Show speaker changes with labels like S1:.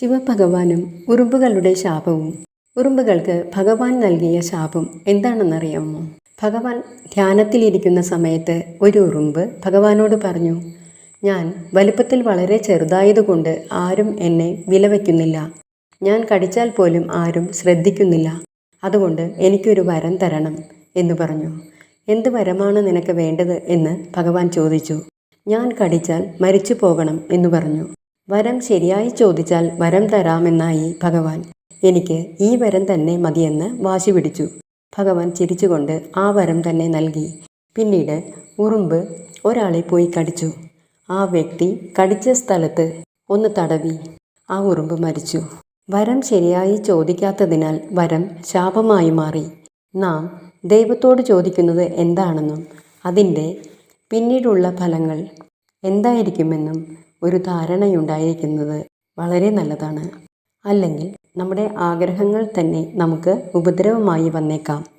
S1: ശിവഭഗവാനും ഉറുമ്പുകളുടെ ശാപവും. ഉറുമ്പുകൾക്ക് ഭഗവാൻ നൽകിയ ശാപം എന്താണെന്നറിയാമോ? ഭഗവാൻ ധ്യാനത്തിലിരിക്കുന്ന സമയത്ത് ഒരു ഉറുമ്പ് ഭഗവാനോട് പറഞ്ഞു ഞാൻ വലുപ്പത്തിൽ വളരെ ചെറുതായതുകൊണ്ട് ആരും എന്നെ വിലവയ്ക്കുന്നില്ല. ഞാൻ കടിച്ചാൽ പോലും ആരും ശ്രദ്ധിക്കുന്നില്ല. അതുകൊണ്ട് എനിക്കൊരു വരം തരണം എന്ന് പറഞ്ഞു. എന്ത് വരമാണ് നിനക്ക് വേണ്ടത്? എന്ന് ഭഗവാൻ ചോദിച്ചു. ഞാൻ കടിച്ചാൽ മരിച്ചു പോകണം എന്ന് പറഞ്ഞു. വരം ശരിയായി ചോദിച്ചാൽ വരം തരാമെന്നായി ഭഗവാൻ. എനിക്ക് ഈ വരം തന്നെ മതിയെന്ന് വാശി പിടിച്ചു. ഭഗവാൻ ചിരിച്ചുകൊണ്ട് ആ വരം തന്നെ നൽകി. പിന്നീട് ഉറുമ്പ് ഒരാളെ പോയി കടിച്ചു. ആ വ്യക്തി കടിച്ച സ്ഥലത്ത് ഒന്ന് തടവി. ആ ഉറുമ്പ് മരിച്ചു. വരം ശരിയായി ചോദിക്കാത്തതിനാൽ വരം ശാപമായി മാറി. നാം ദൈവത്തോട് ചോദിക്കുന്നത് എന്താണെന്നും അതിന്റെ പിന്നീടുള്ള ഫലങ്ങൾ എന്തായിരിക്കുമെന്നും ഒരു ധാരണയുണ്ടായിരിക്കുന്നത് വളരെ നല്ലതാണ്. അല്ലെങ്കിൽ നമ്മുടെ ആഗ്രഹങ്ങൾ തന്നെ നമുക്ക് ഉപദ്രവമായി വന്നേക്കാം.